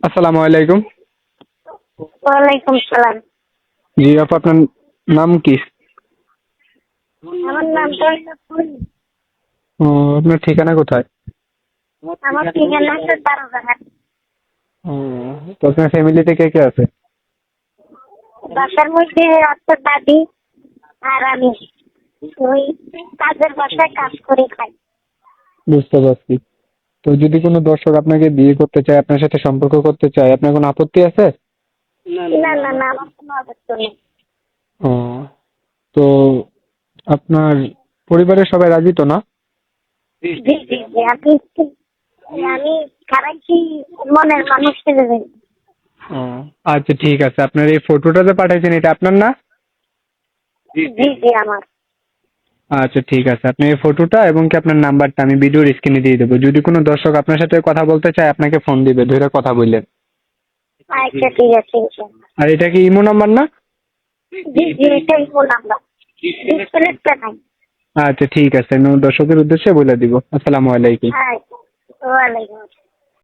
আসসালামু আলাইকুম। ওয়ালাইকুম সালাম। জি আপু আপনার নাম কি? আমার ও আপনার ঠিকানা কোথায়? আমার ঠিকানা হচ্ছে ও তো আপনার ফ্যামিলিতে কে কে আছে? বাসার মধ্যে আছে দাদি আর আমি। ওই কাজের বাসায় কাজ করে খাই। বুঝতে পারছি। তো যদি কোনো দর্শক আপনাকে বিয়ে করতে চায় আপনার সাথে সম্পর্ক করতে চায় আপনার কোনো আপত্তি আছে? না না না আমার কোনো অবস্থা নেই। ও তো আপনার পরিবারের সবাই রাজি তো না? জি। জি জি আপনি কি- আমি খারাইছি মনের মানুষ হিসেবে ও আচ্ছা ঠিক আছে। আপনার এই ফটোটা যে পাঠাইছেন এটা আপনার না? জি জি আমার। আচ্ছা ঠিক আছে। আপনি এই ফটোটা এবং কি আপনার নাম্বারটা আমি ভিডিওর স্ক্রিনে দিয়ে দেবো। যদি কোনো দর্শক আপনার সাথে কথা বলতে চায় আপনাকে ফোন দিবে ধরে কথা বললেন। আচ্ছা ঠিক আছে আর এটা কি ইমো নাম্বার না? জি জি এটাই বললাম ডিসপ্লেটা নাই। আচ্ছা ঠিক আছে। আমি দর্শকের উদ্দেশ্যে বলে দিব। আসসালামু আলাইকুম। আচ্ছা ওয়ালাইকুম আসসালাম।